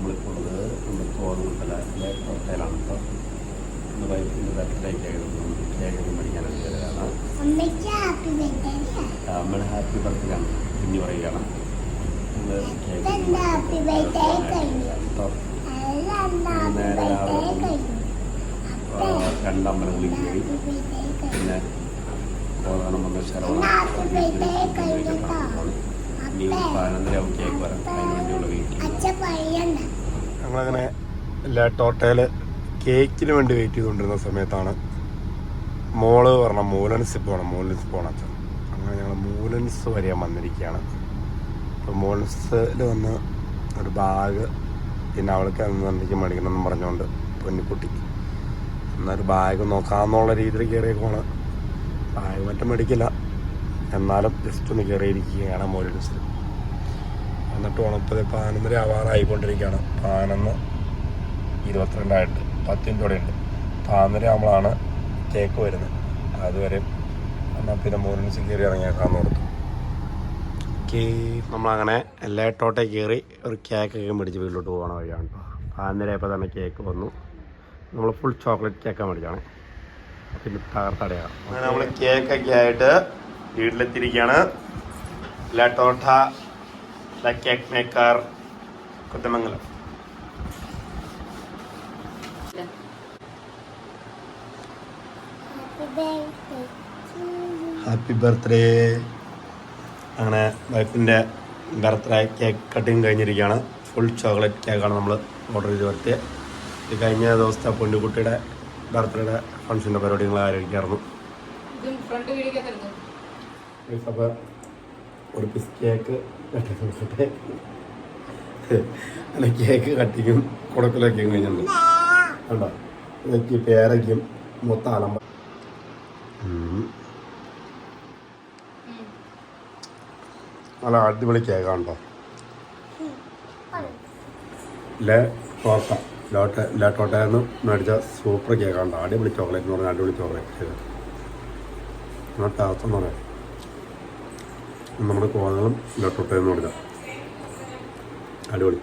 നമ്മളിപ്പോൾ ഉള്ളത് നമ്മുടെ കോതമംഗലത്തിലെ ഹോട്ടലാണ് ഇപ്പോൾ ഇന്ന് വൈഫിന്റെ ബർത്ത്ഡേ ആയിരുന്നു കേക്ക് മേടിക്കാനൊക്കെ കയറിയതാണ് അമ്മയ്ക്ക് ഹാപ്പി ബർത്ത്ഡേ നമ്മൾ ഹാപ്പി ബർത്ത്ഡേ ആണ്. കുഞ്ഞു പറയുകയാണ്. ഹാപ്പി ബർത്ത്ഡേ കഴിഞ്ഞു? പിന്നെ കോതണം വന്ന ശരവണ. ഇനി കേക്ക് വരാം അതിന് ഞങ്ങളങ്ങനെ എല്ലാ ടോട്ടയിൽ കേക്കിന് വേണ്ടി വെയിറ്റ് ചെയ്തുകൊണ്ടിരുന്ന സമയത്താണ് മോൾ പറഞ്ഞ മൂലൻസ് പോകണം മൂലൻസ് പോകണം അച്ഛൻ. അങ്ങനെ ഞങ്ങൾ മൂലൻസ് വരെയാൻ വന്നിരിക്കുകയാണ്. അപ്പോൾ മൂലൻസിൽ വന്ന് ഒരു ബാഗ് പിന്നെ അവൾക്ക് എന്തെങ്കിലും മേടിക്കണം എന്ന് പറഞ്ഞുകൊണ്ട് പൊന്നിക്കുട്ടി. എന്നൊരു ബാഗ് നോക്കാമെന്നുള്ള രീതിയിൽ കയറിയേക്കുവാണ്. ബാഗ് മറ്റും മേടിക്കില്ല. എന്നാലും ജസ്റ്റ് ഒന്ന് കയറിയിരിക്കുകയാണ് മൂലൻസിൽ എന്നിട്ട് ഉണപ്പത് പതിനൊന്നര ആവാറായിക്കൊണ്ടിരിക്കുകയാണ്. പതിനൊന്ന് ഇരുപത്തിരണ്ടായിട്ട് പത്തിന്റോടെയുണ്ട് പതിനൊന്നര ആകുമ്പോഴാണ് കേക്ക് വരുന്നത്. അതുവരെ എന്നാൽ പിന്നെ മൂന്നിന് കയറി ഇറങ്ങിയേക്കാന്ന് ഓർത്തു. നമ്മളങ്ങനെ എല്ലാ ഇട്ടോട്ടെ കയറി ഒരു കേക്കൊക്കെ മേടിച്ച് വീട്ടിലോട്ട് പോകണ വഴിയാണ് കേട്ടോ. പതിനൊന്നര ആയപ്പോൾ തന്നെ കേക്ക് വന്നു. നമ്മൾ ഫുൾ ചോക്ലേറ്റ് കേക്കാണ് മേടിച്ചാണ് പിന്നെ തകർത്തടയാണ് അങ്ങനെ നമ്മൾ കേക്കൊക്കെ ആയിട്ട് വീട്ടിലെത്തിയിരിക്കുകയാണ്. La la cake maker Kuthamangalam happy birthday അങ്ങനെ വൈഫിന്റെ ബർത്ത്ഡേ കേക്ക് കട്ടിങ് കഴിഞ്ഞിരിക്കുകയാണ്. ഫുൾ ചോക്ലേറ്റ് കേക്കാണ് നമ്മൾ ഓർഡർ ചെയ്ത് വരുത്തിയത് ഇത് കഴിഞ്ഞ ദിവസത്തെ പൊന്നുകുട്ടിയുടെ ബർത്ത്ഡേയുടെ ഫംഗ്ഷന്റെ പരിപാടികൾ ആരംഭിക്കായിരുന്നു ഇതും ഫ്രണ്ട് വീടിക്കകത്ത് അപ്പോൾ ഒരു പീസ് കേക്ക് കട്ടി കൊടുക്കട്ടെ അല്ല കേക്ക് കട്ടിക്കും കൊടുക്കലൊക്കെ കഴിഞ്ഞിട്ടുണ്ട്. കണ്ടോ? ഇതൊക്കെ പേരയ്ക്കും മൊത്തം അലമ്പ. നല്ല അടിപൊളി കേക്കാണ് കേട്ടോ ലെ ടോട്ട ലോട്ട ലെ ടോട്ടയിൽ നിന്ന് മേടിച്ച സൂപ്പർ കേക്കാണ് അടിപൊളി ചോക്ലേറ്റ് എന്ന് പറഞ്ഞാൽ അടിപൊളി ചോക്ലേറ്റ് കേക്ക് എന്നിട്ട് അർത്ഥം എന്ന് പറയാം നമ്മുടെ കോതകളും നിന്ന് കൊടുക്കാം അടിപൊളി.